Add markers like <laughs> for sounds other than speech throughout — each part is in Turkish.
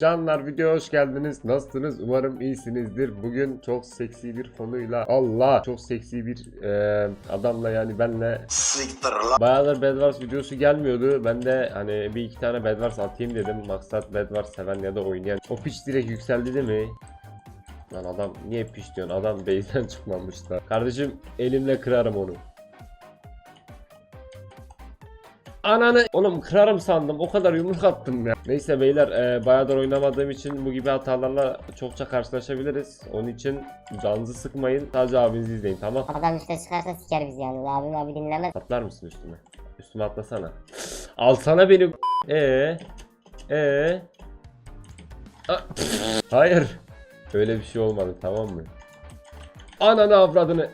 Canlar video hoş geldiniz. Nasılsınız? Umarım iyisinizdir. Bugün çok seksi bir konuyla Allah çok seksi bir e, adamla yani benle Siktir lan. Bayağıdır Bedwars videosu gelmiyordu. Ben de hani bir iki tane Bedwars atayım dedim. Maksat Bedwars seven ya da oynayan. O piç direkt yükseldi değil mi? Lan adam niye piç diyorsun? Adam base'den <laughs> çıkmamış da. Kardeşim elimle kırarım onu. Ananı oğlum kırarım sandım o kadar yumruk attım ya. Neyse beyler e, bayağıdır oynamadığım için bu gibi hatalarla çokça karşılaşabiliriz. Onun için canınızı sıkmayın sadece abinizi izleyin tamam. Adam üstüne çıkarsa siker bizi yani. Abim abi dinlemez. Atlar mısın üstüme? Üstüme atlasana. Alsana beni. Ee, ee. A- Hayır. Öyle bir şey olmadı tamam mı? Ananı avradını.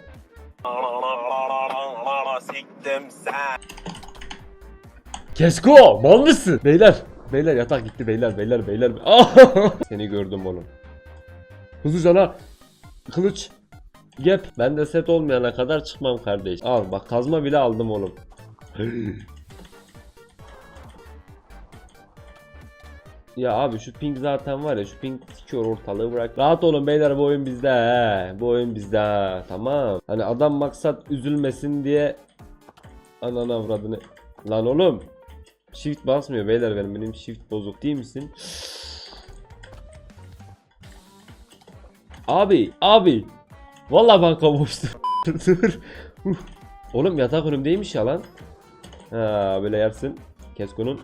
Siktim sen. Kesko mal mısın? Beyler. Beyler yatak gitti beyler beyler beyler. <laughs> Seni gördüm oğlum. Hızlıcana. Kılıç. Gep. Ben de set olmayana kadar çıkmam kardeş. Al bak kazma bile aldım oğlum. <gasps> Ya abi şu ping zaten var ya şu ping sikiyor ortalığı bırak. Rahat olun beyler bu oyun bizde he. Bu oyun bizde he. Tamam. Hani adam maksat üzülmesin diye Ananı avradını. Lan oğlum. Shift basmıyor beyler benim. Benim shift bozuk değil misin? Abi, abi. Vallahi banka boştu. Dur. Oğlum yatak önümdeymiş ya lan. Ha böyle yersin. Kesko'nun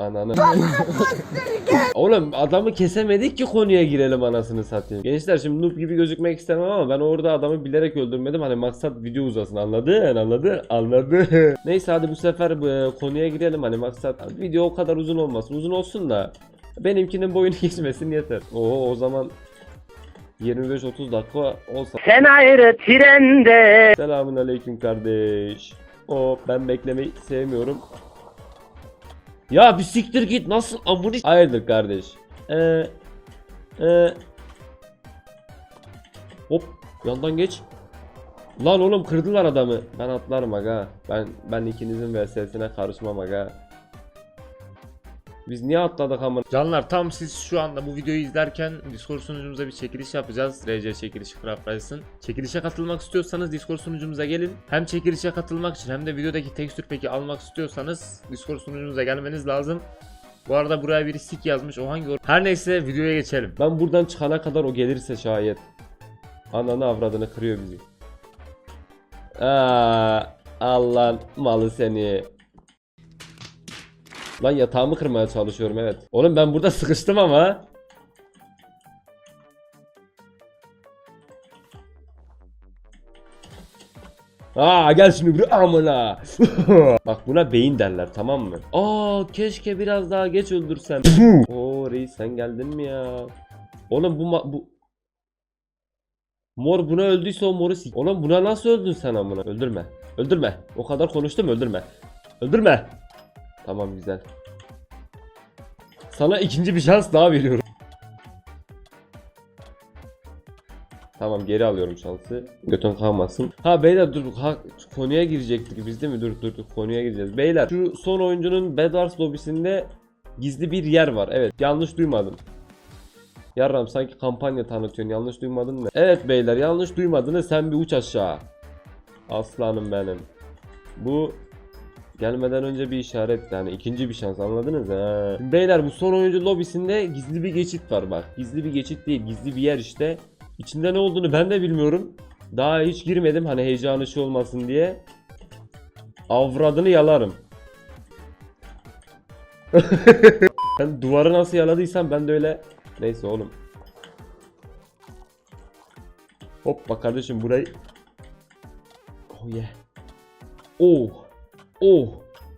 Ananı. <laughs> Oğlum adamı kesemedik ki konuya girelim anasını satayım. Gençler şimdi noob gibi gözükmek istemem ama ben orada adamı bilerek öldürmedim. Hani maksat video uzasın anladın anladın anladın. <laughs> Neyse hadi bu sefer bu e, konuya girelim hani maksat video o kadar uzun olmasın. Uzun olsun da benimkinin boyunu <laughs> geçmesin yeter. Oo o zaman 25-30 dakika olsa. Sen ayrı trende. Selamun aleyküm kardeş. O ben beklemeyi sevmiyorum. Ya bir siktir git nasıl amını Hayırdır kardeş. Ee, ee. Hop yandan geç. Lan oğlum kırdılar adamı. Ben atlarım aga. Ben ben ikinizin VS'sine karışmam aga. Biz niye atladık ama? Canlar tam siz şu anda bu videoyu izlerken Discord sunucumuza bir çekiliş yapacağız. RC çekilişi Craft Rice'ın. Çekilişe katılmak istiyorsanız Discord sunucumuza gelin. Hem çekilişe katılmak için hem de videodaki tekstür peki almak istiyorsanız Discord sunucumuza gelmeniz lazım. Bu arada buraya biri sik yazmış. O hangi or- Her neyse videoya geçelim. Ben buradan çıkana kadar o gelirse şayet. Ananı avradını kırıyor bizi. Aa, Allah'ın malı seni. Lan yatağımı kırmaya çalışıyorum evet. Oğlum ben burada sıkıştım ama. Aa gel şimdi buraya amına. <laughs> Bak buna beyin derler tamam mı? Aa keşke biraz daha geç öldürsem. Oo reis sen geldin mi ya? Oğlum bu bu Mor buna öldüyse o moru sik. Oğlum buna nasıl öldün sen amına? Öldürme. Öldürme. O kadar konuştum öldürme. Öldürme. Tamam güzel. Sana ikinci bir şans daha veriyorum. Tamam geri alıyorum şansı. Götün kalmasın. Ha beyler dur ha, konuya girecektik biz değil mi? Dur dur dur konuya gireceğiz. Beyler şu son oyuncunun Bedwars lobisinde gizli bir yer var. Evet yanlış duymadım. Yarram sanki kampanya tanıtıyorsun yanlış duymadın mı? Evet beyler yanlış duymadınız sen bir uç aşağı. Aslanım benim. Bu gelmeden önce bir işaret yani ikinci bir şans anladınız ha. Şimdi Beyler bu son oyuncu lobisinde gizli bir geçit var bak. Gizli bir geçit değil gizli bir yer işte. İçinde ne olduğunu ben de bilmiyorum. Daha hiç girmedim hani heyecanı şey olmasın diye. Avradını yalarım. <laughs> ben duvarı nasıl yaladıysam ben de öyle Neyse oğlum. Hop bak kardeşim burayı. Oh yeah. Oh. Oh.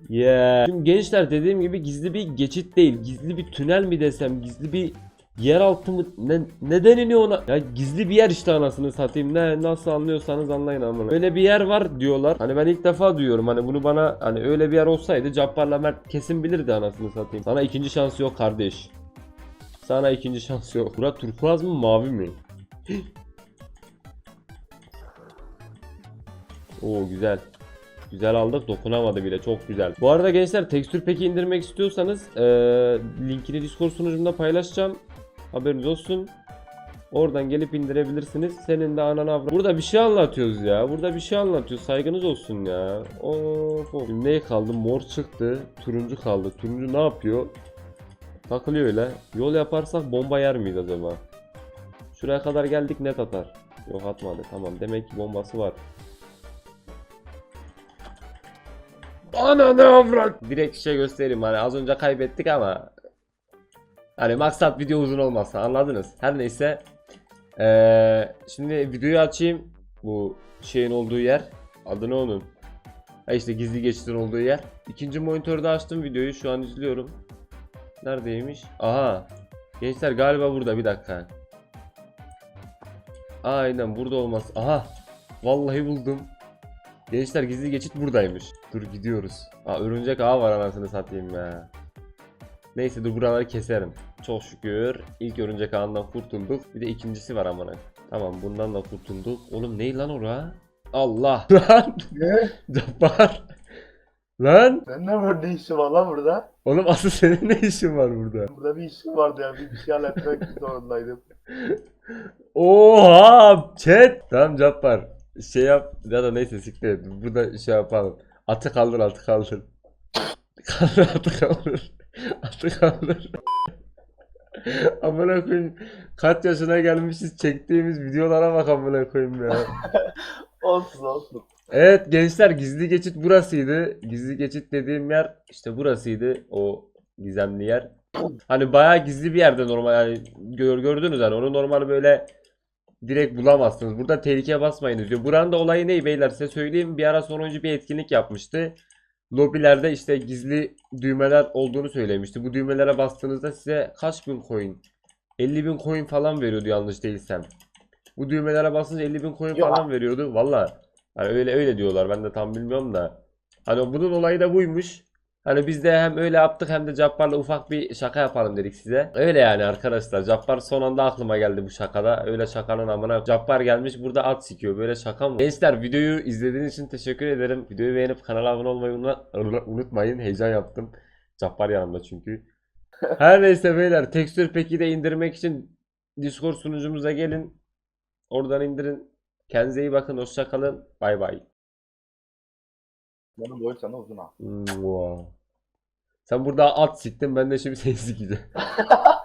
Yeah. Şimdi gençler dediğim gibi gizli bir geçit değil. Gizli bir tünel mi desem, gizli bir yeraltı mı ne, ne deniliyor ona? Ya gizli bir yer işte anasını satayım. Ne nasıl anlıyorsanız anlayın amına. Öyle bir yer var diyorlar. Hani ben ilk defa duyuyorum. Hani bunu bana hani öyle bir yer olsaydı Cabbar'la Mert kesin bilirdi anasını satayım. Sana ikinci şans yok kardeş. Sana ikinci şans yok. Bura turkuaz mı mavi mi? <gasps> Oo güzel. Güzel aldık. Dokunamadı bile. Çok güzel. Bu arada gençler tekstür peki indirmek istiyorsanız eee, linkini Discord sunucumda paylaşacağım. Haberiniz olsun. Oradan gelip indirebilirsiniz. Senin de anana avra- Burada bir şey anlatıyoruz ya. Burada bir şey anlatıyoruz. Saygınız olsun ya. Of of. Şimdi ne kaldı? Mor çıktı. Turuncu kaldı. Turuncu ne yapıyor? Takılıyor öyle. Yol yaparsak bomba yer miyiz acaba? Şuraya kadar geldik net atar. Yok atmadı. Tamam. Demek ki bombası var. Ana ne avrat? Direkt şey göstereyim hani az önce kaybettik ama Hani maksat video uzun olmasın anladınız. Her neyse. Ee, şimdi videoyu açayım. Bu şeyin olduğu yer. Adı ne onun? Ha işte gizli geçitin olduğu yer. İkinci monitörde açtım videoyu. Şu an izliyorum. Neredeymiş? Aha. Gençler galiba burada. Bir dakika. Aynen burada olmaz. Aha. Vallahi buldum. Gençler gizli geçit buradaymış. Dur gidiyoruz. Aa örümcek ağı var anasını satayım ya. Neyse dur buraları keserim. Çok şükür ilk örümcek ağından kurtulduk. Bir de ikincisi var amına. Tamam bundan da kurtulduk. Oğlum ney lan ora? Allah. <laughs> Lan. Ne? Cabbar. Lan. Sen ne var ne işin var lan burada? Oğlum asıl senin ne işin var burada? Burada bir işim vardı ya bir, bir şey halletmek zorundaydım. <laughs> Oha chat. Tamam Cabbar. Şey yap. Ya da neyse siktir et. Burada şey yapalım. Atı kaldır atı kaldır. <laughs> Kaldır atı kaldır. <laughs> Atı kaldır. <laughs> amına koyayım. Kaç yaşına gelmişiz çektiğimiz videolara bak amına koyayım ya. Olsun olsun. Evet gençler gizli geçit burasıydı. Gizli geçit dediğim yer işte burasıydı. O gizemli yer. Hani bayağı gizli bir yerde normal yani gör, gördünüz hani onu normal böyle direkt bulamazsınız. Burada tehlikeye basmayınız diyor. Buranın da olayı ne beyler size söyleyeyim. Bir ara sonuncu bir etkinlik yapmıştı. Lobilerde işte gizli düğmeler olduğunu söylemişti. Bu düğmelere bastığınızda size kaç bin coin? 50 bin coin falan veriyordu yanlış değilsem. Bu düğmelere basınca 50 bin coin Ya. falan veriyordu. Valla hani öyle öyle diyorlar. Ben de tam bilmiyorum da. Hani bunun olayı da buymuş. Hani biz de hem öyle yaptık hem de Cabbar'la ufak bir şaka yapalım dedik size. Öyle yani arkadaşlar. Cabbar son anda aklıma geldi bu şakada. Öyle şakanın amına. Cabbar gelmiş burada at sikiyor. Böyle şaka mı? Gençler videoyu izlediğiniz için teşekkür ederim. Videoyu beğenip kanala abone olmayı unutma- unutmayın. Heyecan yaptım. Cabbar yanımda çünkü. <laughs> Her neyse beyler. Tekstür peki de indirmek için Discord sunucumuza gelin. Oradan indirin. Kendinize iyi bakın. Hoşça kalın. Bay bay. Benim boyum sana uzun ha. Mua. Sen burada at siktin ben de şimdi seni sikeceğim. <laughs>